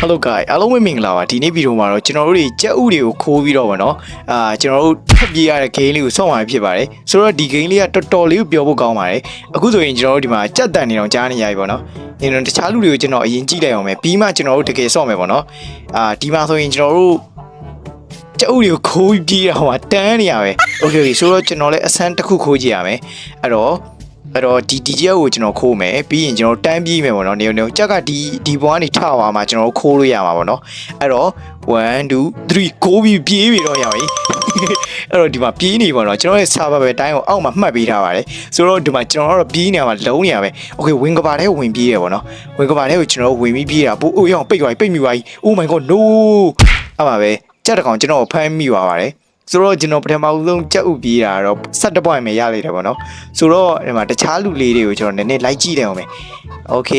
Hello guys အားလုံးပဲမင်္ဂလာပါဒီနေ့ဗီဒီယိုမှာတော့ကျွန်တော်တို့တွေကြက်ဥတွေကိုခိုးပြီးတော့ဗောနော်အာကျွန်တော်တို့ထပ်ပြေးရတဲ့ game လေးကိုဆော့မှာဖြစ်ပါတယ်ဆိုတော့ဒီ game လေးကတော်တော်လေးကိုပြောဖို့ကောင်းပါတယ်အခုဆိုရင်ကျွန်တော်တို့ဒီမှာကြက်တန်နေအောင်ကြားနေရပြီဗောနော်ဒီတော့တခြားလူတွေကိုကျွန်တော်အရင်ကြည့်လိုက်အောင်ပဲပြီးမှကျွန်တော်တို့တကယ်ဆော့မယ်ဗောနော်အာဒီမှာဆိုရင်ကျွန်တော်တို့ကြက်ဥတွေကိုခိုးပြီးပြေးရဟိုမှာတန်းနေရပဲ Okay okay ဆိုတော့ကျွန်တော်လည်းအဆန်းတစ်ခုခိုးကြည့်ရမယ်အဲ့တော့ အဲ့တော့ဒီဒီကျက်ကိုကျွန်တော်ခိုးမယ်ပြီးရင်ကျွန်တော်တန်းပြေးမယ်ပေါ့နော်နေနေကြက်ကဒီဒီဘွားကနေထသွားမှာကျွန်တော်ခိုးလို့ရမှာပေါ့နော်အဲ့တော့1 2 3ကိုပြီးပြေးပြီတော့ရပြီအဲ့တော့ဒီမှာပြေးနေပါတော့ကျွန်တော်ရဲ့ server ပဲတိုင်းကိုအောက်မှာမှတ်ပေးထားပါတယ်ဆိုတော့ဒီမှာကျွန်တော်ကတော့ပြေးနေရမှာလုံးနေရပဲ okay ဝင်ကဘာထဲဝင်ပြေးရပေါ့နော်ဝင်ကဘာထဲကိုကျွန်တော်ဝင်ပြီးပြေးတာပို့အိုးရအောင်ပိတ်သွားပြီပိတ်မိသွားပြီ oh my god no အဲ့ပါပဲကြက်တကောင်ကျွန်တော်ကိုဖမ်းမိသွားပါတယ် ဆိုတော့ကျွန်တော်ပထမဆုံးကြက်ဥပြေးတာတော့17 point ပဲရလိုက်တယ်ပေါ့နော်ဆိုတော့ဒီမှာတခြားလူလေးတွေကိုကျွန်တော်နည်းနည်းလိုက်ကြည့်တယ်အောင်မယ်โอเค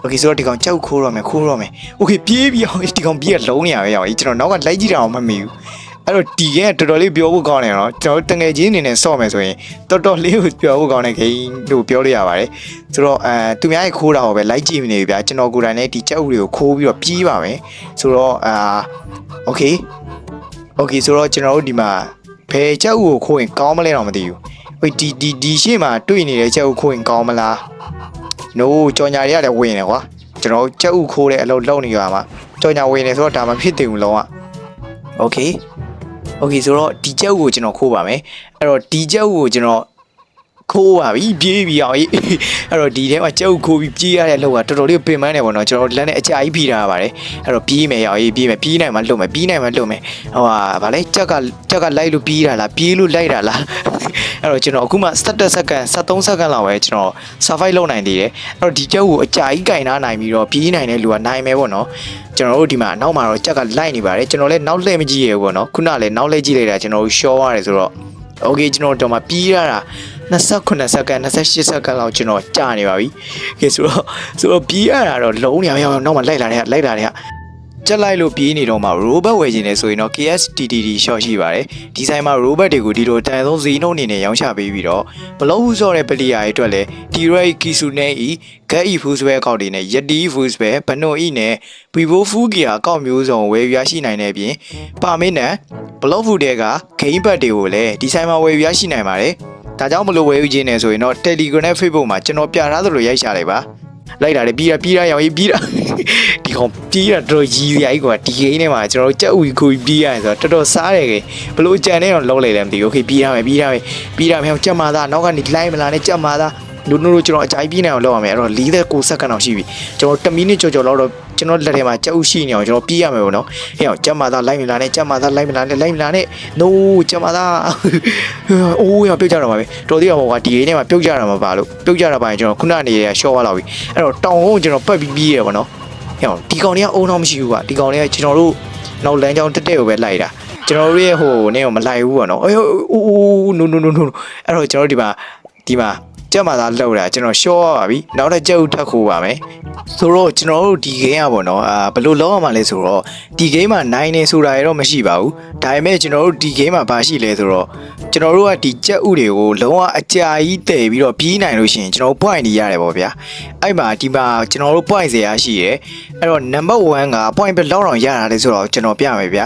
โอเคဆိုတော့ဒီကောင်ကြောက်ခိုးရမယ်ခိုးရမယ်โอเคပြေးပြီးအောင်ဒီကောင်ပြေးရလုံးနေရပဲရအောင်ကျွန်တော်နောက်ကလိုက်ကြည့်တာအောင်မမီဘူးအဲ့တော့ဒီကဲတော်တော်လေးပြောဖို့ကောင်းတယ်နော်ကျွန်တော်တငယ်ချင်းအနေနဲ့ဆော့မယ်ဆိုရင်တော်တော်လေးကိုပြောဖို့ကောင်းတဲ့ဂိမ်းလို့ပြောလို့ရပါတယ်ဆိုတော့အဲသူများရဲ့ခိုးတာကိုပဲလိုက်ကြည့်နေပြီဗျာကျွန်တော်ကိုယ်တိုင်လည်းဒီကြက်ဥတွေကိုခိုးပြီးတော့ပြေးပါမယ်ဆိုတော့အာโอเค โอเคဆိုတော့ကျွန်တော်တို့ဒီမှာဘယ်ချက်ဥကိုခိုးရင်ကောင်းမလဲတော့မသိဘူးဟိုဒီဒီဒီရှေ့မှာတွေ့နေတဲ့ချက်ဥခိုးရင်ကောင်းမလားနိုးကြော်ညာတွေရတယ်ဝင်တယ်ကွာကျွန်တော်တို့ချက်ဥခိုးတဲ့အလုပ်လုပ်နေရမှာကြော်ညာဝင်နေဆိုတော့ဒါမှဖြစ်တယ်ဘူးလုံးဝโอเคโอเคဆိုတော့ဒီချက်ဥကိုကျွန်တော်ခိုးပါမယ်အဲ့တော့ဒီချက်ဥကိုကျွန်တော် ခိုးပါပြီပြေးပြီအောင်ကြီးအဲ့တော့ဒီထဲမှာကြောက်ခိုးပြီးပြေးရတဲ့လောက်ကတော်တော်လေးပင်ပန်းနေပါတော့ကျွန်တော်လက်နဲ့အကြာကြီးဖိထားရပါတယ်အဲ့တော့ပြေးမယ်အောင်ကြီးပြေးမယ်ပြေးနိုင်မှလွတ်မယ်ပြေးနိုင်မှလွတ်မယ်ဟိုဟာဗာလဲကြက်ကကြက်ကလိုက်လို့ပြေးတာလားပြေးလို့လိုက်တာလားအဲ့တော့ကျွန်တော်အခုမှ17စက္ကန့်73စက္ကန့်လောက်ပဲကျွန်တော် survive လုပ်နိုင်သေးတယ်အဲ့တော့ဒီကြောက်ကိုအကြာကြီးကင်ထားနိုင်ပြီးတော့ပြေးနိုင်တဲ့လူကနိုင်မယ်ပေါ့နော်ကျွန်တော်တို့ဒီမှာနောက်မှာတော့ကြက်ကလိုက်နေပါတယ်ကျွန်တော်လည်းနောက်လှည့်မကြည့်ရဘူးပေါ့နော်ခုနလည်းနောက်လှည့်ကြည့်လိုက်တာကျွန်တော်တို့ရှော့ရတယ်ဆိုတော့ โอเคကျွန်တော်တော့မှပြီးရတာ 29စက္ကန့်28စက္ကန့်လောက်ကျွန်တော်ကြာနေပါပြီ။ကဲဆိုတော့ဆိုတော့ပြီးရတာတော့လုံးနေအောင်အောင်နောက်မှလိုက်လာတဲ့လိုက်လာတဲ့ကြက်လိုက်လို့ပြေးနေတော့မှ robot ဝယ်ခြင်းလဲဆိုရင်တော့ KSTTD short ရှိပါတယ်ဒီဆိုင်မှာ robot တွေကိုဒီလိုတန်ဆုံးဈေးနှုန်းအနေနဲ့ရောင်းချပေးပြီးတော့ဘလော့ဟုဆော့တဲ့ပလီယာတွေအတွက်လဲ T-Ray Kisune E Get E Food ပဲအကောက်တွေနဲ့ Yeti Food ပဲဘနို E နဲ့ Vivo Fugia အကောက်မျိုးစုံဝယ်ရရှိနိုင်တဲ့အပြင်ပါမင်းနဲ့ဘလော့ဖူတဲ့ကဂိမ်းဘတ်တွေကိုလည်းဒီဆိုင်မှာဝယ်ရရှိနိုင်ပါတယ်။ ဒါကြောင့်မလို့ဝယ်ယူခြင်းနေဆိုရင်တော့ Telegram နဲ့ Facebook မှာကျွန်တော်ပြထားသလိုရိုက်ရှာလိုက်ပါ။လိုက်တာလေပြီးတာပြီးတာရောင်ကြီးပြီးတာဒီကောင်ပြီးတာတော်တော်ကြီးစရာကြီးကွာဒီဂိမ်းထဲမှာကျွန်တော်ကြက်ဥကိုပြီးရတယ်ဆိုတော့တော်တော်စားတယ်ကေဘလို့ကြံနေတော့လုံးလိုက်လည်းမသိဘူး။ Okay ပြီးရမယ်ပြီးရမယ်ပြီးရမယ်ကြက်မာသားနောက်ကနေလိုက်မလာနဲ့ကြက်မာသား လူနိုတို့ကျွန်တော်အကြိုက်ပြီးနေအောင်လုပ်ရမယ်အဲ့တော့49စက္ကန့်အောင်ရှိပြီကျွန်တော်10မိနစ်ကြော်ကြော်လောက်တော့ကျွန်တော်လက်ထဲမှာကြက်ဥရှိနေအောင်ကျွန်တော်ပြေးရမယ်ပေါ့နော်ဟဲ့အောင်ကြက်မာသားလိုက်မလာနဲ့ကြက်မာသားလိုက်မလာနဲ့လိုက်မလာနဲ့ no ကြက်မာသားအိုးရပြုတ်ကြတော့မှာပဲတော်သေးအောင်ကွာဒီအိမ်ထဲမှာပြုတ်ကြတာမှာပါလို့ပြုတ်ကြတာပါရင်ကျွန်တော်ခုနနေရရှော့သွားလောက်ပြီအဲ့တော့တောင်ကုန်းကျွန်တော်ပတ်ပြီးပြေးရပေါ့နော်ဟဲ့အောင်ဒီကောင်တွေကအုံတော့မရှိဘူးကွာဒီကောင်တွေကကျွန်တော်တို့နောက်လမ်းကြောင်းတက်တက်ကိုပဲလိုက်တာကျွန်တော်တို့ရဲ့ဟိုနေကိုမလိုက်ဘူးပေါ့နော်အေးအိုး no no no no အဲ့တော့ကျွန်တော်ဒီမှာဒီမှာ ကြက်မာသားလောက်တာကျွန်တော်ရှော့ရပါပြီနောက်တစ်ကြက်ဥထပ်ခိုးပါမယ်ဆိုတော့ကျွန်တော်တို့ဒီ game อ่ะပေါ့နော်အာဘယ်လိုလောက်ရမှာလဲဆိုတော့ဒီ game မှာနိုင်နေဆိုတာရတော့မရှိပါဘူးဒါပေမဲ့ကျွန်တော်တို့ဒီ game မှာဘာရှိလဲဆိုတော့ကျွန်တော်တို့ကဒီကြက်ဥတွေကိုလုံးဝအကြာကြီးတည်ပြီးတော့ပြီးနိုင်လို့ရှိရင်ကျွန်တော် point တွေရတယ်ပေါ့ဗျာအဲ့မှာဒီမှာကျွန်တော်တို့ point ဇရာရှိတယ်အဲ့တော့ number 1က point ဘယ်လောက်တောင်ရတာလဲဆိုတော့ကျွန်တော်ပြမယ်ဗျာ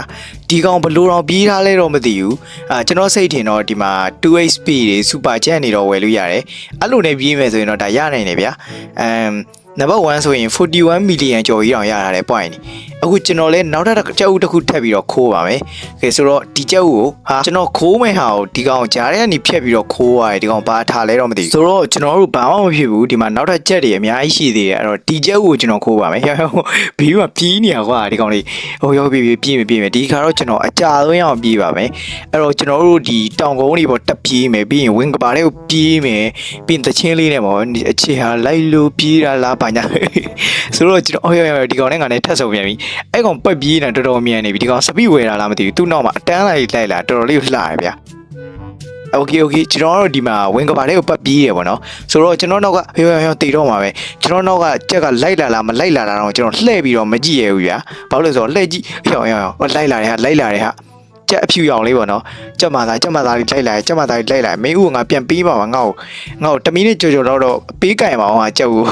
ဒီကောင်ဘယ်လိုတောင်ပြီးထားလဲတော့မသိဘူးအာကျွန်တော်စိတ်ထင်တော့ဒီမှာ 2HP တွေ super chat နေတော့ဝယ်လို့ရတယ်အဲ့လိုနဲ့ပြီးမယ်ဆိုရင်တော့ဒါရနိုင်တယ်ဗျာအမ်နံပါတ်1ဆိုရင်41 million ကျော်ကြီးတောင်ရတာတဲ့ point နေအခုကျွန်တော်လဲနောက်ထပ်ကြောက်ဥတစ်ခုထပ်ပြီးတော့ခိုးပါမယ်။ကဲဆိုတော့ဒီကြောက်ဥကိုဟာကျွန်တော်ခိုးမဲ့ဟာကိုဒီကောင်ကြားထဲကနေဖြတ်ပြီးတော့ခိုးရတယ်ဒီကောင်ဘာထားလဲတော့မသိဘူး။ဆိုတော့ကျွန်တော်တို့ဘာမှမဖြစ်ဘူးဒီမှာနောက်ထပ်ချက်တွေအများကြီးရှိသေးတယ်အဲ့တော့ဒီကြောက်ဥကိုကျွန်တော်ခိုးပါမယ်။ဟဲ့ဟဲ့ဘေးမှာပြေးနေရကွာဒီကောင်လေးဟိုရောက်ပြေးပြေးပြေးပြေးမယ်ဒီခါတော့ကျွန်တော်အကြာဆုံးရအောင်ပြေးပါမယ်။အဲ့တော့ကျွန်တော်တို့ဒီတောင်ကုန်းတွေပေါ်တက်ပြေးမယ်ပြီးရင်ဝင်းကပါလေးကိုပြေးမယ်ပြီးရင်တချင်းလေးနဲ့ပေါ့အခြေဟာလိုက်လို့ပြေးတာလားပါညာဆိုတော့ကျွန်တော်အော်ရရဒီကောင်နဲ့ငါနဲ့ထပ်ဆုံပြန်ပြီအဲ့ကောင်ပတ်ပြေးနေတာတော်တော်မြန်နေပြီဒီကောင်စပီဝယ်တာလားမသိဘူးသူ့နောက်မှာအတန်းလိုက်လိုက်လာတော်တော်လေးလှရဗျာโอเคโอเคကျွန်တော်တို့ဒီမှာဝင်ကဘာလေးကိုပတ်ပြေးရပေါ့နော်ဆိုတော့ကျွန်တော်နောက်ကဟေးဟေးဟေးတေတော့မှာပဲကျွန်တော်နောက်ကကြက်ကလိုက်လာလားမလိုက်လာတာတော့ကျွန်တော်လှည့်ပြီးတော့မကြည့်ရဘူးဗျာဘာလို့လဲဆိုတော့လှည့်ကြည့်ဟေးဟေးဟေးလိုက်လာတယ်ဟာလိုက်လာတယ်ဟာ ကြက်အဖြူရောင်လေးပေါ့နော်ကြက်မာသားကြက်မာသားလေးလိုက်လာကြက်မာသားလေးလိုက်လာမင်းဦးကငါပြန်ပေးပါပါငါ့ကိုငါ့ကိုတမီးနဲ့ကြော်ကြော်တော့တော့ပေးကင်ပါအောင်ဟာကြက်ဦး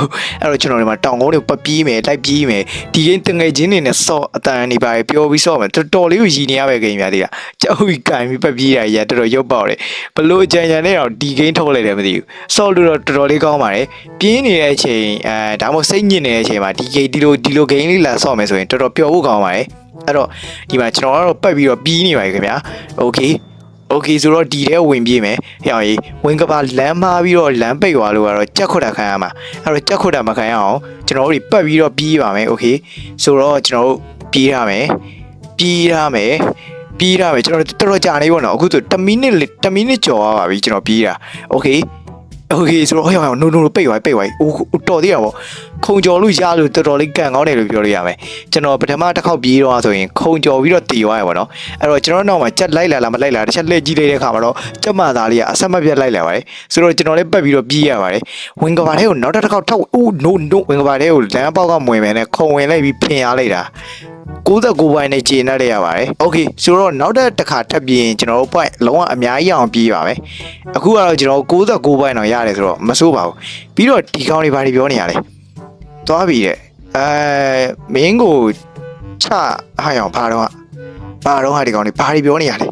အဲ့တော့ကျွန်တော်ဒီမှာတောင်ကုန်းတွေပတ်ပြေးမယ်လိုက်ပြေးမယ်ဒီကိန်းတငယ်ချင်းတွေနဲ့ဆော့အတန်နေပါပြောပြီးဆော့မယ်တော်တော်လေးကိုရည်နေရပဲကိန်းများသေးတာကြက်ဦးကင်ပြီးပတ်ပြေးတာရတော်တော်ရုပ်ပေါက်တယ်ဘလို့အကြံဉာဏ်နဲ့တော့ဒီကိန်းထုတ်လိုက်တယ်မသိဘူးဆော့လို့တော့တော်တော်လေးကောင်းပါတယ်ပြင်းနေတဲ့အချိန်အဲဒါမှမဟုတ်စိတ်ညစ်နေတဲ့အချိန်မှာဒီကိန်းဒီလိုဒီလိုကိန်းလေးလာဆော့မယ်ဆိုရင်တော်တော်ပျော်ဖို့ကောင်းပါတယ် အဲ့တော့ဒီမှာကျွန်တော်ကတော့ပတ်ပြီးတော့ပြီးနေပါပြီခင်ဗျာโอเคโอเคဆိုတော့ဒီထဲဝင်ပြေးမယ်ဟဲ့အောင်ကြီးဝင်ကပါလမ်းမားပြီးတော့လမ်းပိတ်သွားလို့ကတော့ကြက်ခွတ်တာခံရမှာအဲ့တော့ကြက်ခွတ်တာမခံရအောင်ကျွန်တော်တို့တွေပတ်ပြီးတော့ပြေးပါမယ်โอเคဆိုတော့ကျွန်တော်တို့ပြေးရမယ်ပြေးရမယ်ပြေးရမယ်ကျွန်တော်တို့တော်တော်ကြာနေပါတော့အခုဆို1မိနစ်1မိနစ်ကျော်သွားပါပြီကျွန်တော်ပြေးတာโอเคโอเคဆိုတော့ဟဲ့အောင် no no no ပိတ်သွားပိတ်သွားအိုးတော်သေးရပါဘော ခုံကျော်လို့ရလို့တော်တော်လေးကန်ကောင်းတယ်လို့ပြောလို့ရမယ်ကျွန်တော်ပထမတစ်ခေါက်ပြေးတော့ဆိုရင်ခုံကြော်ပြီးတော့တည်သွားရပါတော့အဲ့တော့ကျွန်တော်နောက်မှာကြက်လိုက်လာလားမလိုက်လာတစ်ချက်လှည့်ကြည့်လိုက်တဲ့အခါမှာတော့ကြက်မသားလေးကအဆက်မပြတ်လိုက်လာပါတယ်ဆိုတော့ကျွန်တော်လည်းပတ်ပြီးတော့ပြေးရပါတယ်ဝင်ကဘာထဲကိုနောက်တစ်ခေါက်ထောက်အိုး no no ဝင်ကဘာထဲကိုလမ်းပေါက်ကမဝင်မယ်နဲ့ခုံဝင်လိုက်ပြီးဖင်ရလိုက်တာ69ဘိုင်းနဲ့ကျေနပ်ရရပါတယ်။ Okay ဆိုတော့နောက်တစ်ခါထပ်ပြီးရင်ကျွန်တော်တို့ point လုံးဝအများကြီးအောင်ပြေးပါမယ်။အခုကတော့ကျွန်တော်69ဘိုင်းတော့ရတယ်ဆိုတော့မစိုးပါဘူး။ပြီးတော့ဒီကောင်းတွေဘာတွေပြောနေရလဲ။ သွားပြီတဲ့။အဲမင်းကိုချဟာရောင်ဘာတော့ဘာတော့ဟာဒီကောင်းတွေဘာတွေပြောနေရလဲ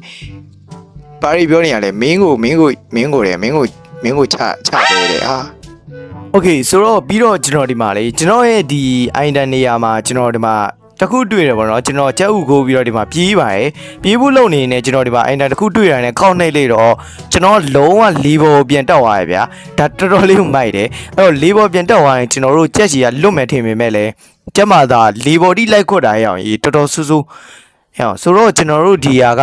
။ဘာတွေပြောနေရလဲမင်းကိုမင်းကိုမင်းကိုတယ်မင်းကိုမင်းကိုချချပေးတယ်ဟာ။ Okay ဆိုတော့ပြီးတော့ကျွန်တော်ဒီမှာလေကျွန်တော်ရဲ့ဒီအိုင်တန်နေရာမှာကျွန်တော်ဒီမှာ တစ်ခုတွေ့တယ်ပေါ့နော်ကျွန်တော်ကြက်ဥကိုပြီးတော့ဒီမှာပြေးပါတယ်ပြေးဖို့လုံနေနေကျွန်တော်ဒီမှာအိုင်တန်တစ်ခုတွေ့ရတယ်ခောက်နှိပ်လိုက်တော့ကျွန်တော်လုံးဝလေးဘောပြန်တက်သွားရဗျာဒါတော်တော်လေးကိုမိုက်တယ်အဲ့တော့လေးဘောပြန်တက်သွားရင်ကျွန်တော်တို့ကြက်စီကလွတ်မယ်ထင်ပေမဲ့လည်းကျက်မာသာလေးဘောတိလိုက်ခွတ်တာရအောင်ကြီးတော်တော်ဆူဆူဟဲ့အောင်ဆိုတော့ကျွန်တော်တို့ဒီဟာက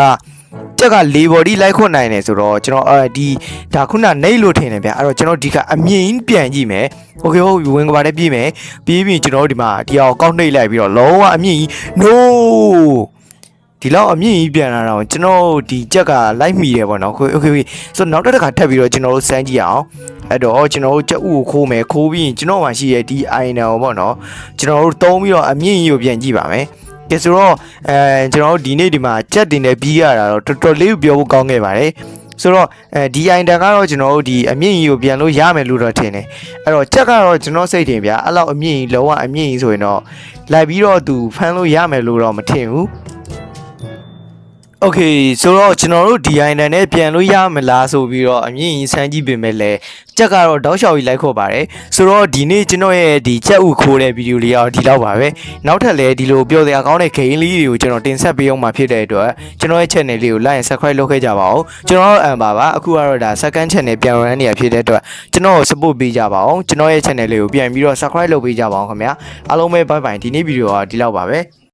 ကြက်ကလေဘော်ဒီလိုက်ခွတ်နိုင်တယ်ဆိုတော့ကျွန်တော်အဲဒီဒါခုနနေလို့ထင်တယ်ဗျအဲ့တော့ကျွန်တော်ဒီကအမြင့်ကြီးပြန်ကြည့်မယ်โอเคဟုတ်ပြီဝင်ကပါနဲ့ပြေးမယ်ပြေးပြီးကျွန်တော်တို့ဒီမှာဒီအောင်ကောက်နှိပ်လိုက်ပြီးတော့လုံးဝအမြင့်ကြီး no ဒီလောက်အမြင့်ကြီးပြန်လာတော့ကျွန်တော်ဒီကြက်ကလိုက်မိတယ်ပေါ့နော်โอเคဆိုတော့နောက်တစ်ခါထပ်ပြီးတော့ကျွန်တော်တို့စမ်းကြည့်အောင်အဲ့တော့ကျွန်တော်တို့ကြက်ဥကိုခိုးမယ်ခိုးပြီးရင်ကျွန်တော်မှရှိရဲ့ဒီ iron ကိုပေါ့နော်ကျွန်တော်တို့တုံးပြီးတော့အမြင့်ကြီးကိုပြန်ကြည့်ပါမယ် ကဲဆိုတော့အဲကျွန်တော်တို့ဒီနေ့ဒီမှာကြက်တင်နဲ့ပြီးရတာတော့တော်တော်လေးကိုပြောဖို့ကောင်းခဲ့ပါတယ်ဆိုတော့အဲဒီအိုင်တန်ကတော့ကျွန်တော်တို့ဒီအမြင့်ကြီးကိုပြန်လို့ရမယ်လို့တော့ထင်တယ်အဲ့တော့ကြက်ကတော့ကျွန်တော်စိတ်ထင်ဗျာအဲ့လောက်အမြင့်ကြီးလုံးဝအမြင့်ကြီးဆိုရင်တော့လိုက်ပြီးတော့သူဖမ်းလို့ရမယ်လို့တော့မထင်ဘူး โอเคဆိုတော့ကျွန်တော်တို့ဒီအိုင်တန်နဲ့ပြန်လို့ရမလားဆိုပြီးတော့အမြင့်ကြီးစမ်းကြည့်ပြင်မဲ့လဲကြက်ကတော့တောက်လျှောက်ကြီးလိုက်ခေါ်ပါတယ်ဆိုတော့ဒီနေ့ကျွန်တော်ရဲ့ဒီကြက်ဥခိုးတဲ့ဗီဒီယိုလေးကတော့ဒီလောက်ပါပဲနောက်ထပ်လည်းဒီလိုပြောစရာကောင်းတဲ့ဂိမ်းလေးတွေကိုကျွန်တော်တင်ဆက်ပေးအောင်မှာဖြစ်တဲ့အတွက်ကျွန်တော်ရဲ့ channel လေးကို like and subscribe လုပ်ခဲ့ကြပါဦးကျွန်တော်တို့အမ်ပါပါအခုကတော့ဒါ second channel ပြန် run နေရဖြစ်တဲ့အတွက်ကျွန်တော်ကို support ပေးကြပါအောင်ကျွန်တော်ရဲ့ channel လေးကိုပြန်ပြီးတော့ subscribe လုပ်ပေးကြပါအောင်ခင်ဗျာအားလုံးပဲ bye bye ဒီနေ့ဗီဒီယိုကဒီလောက်ပါပဲ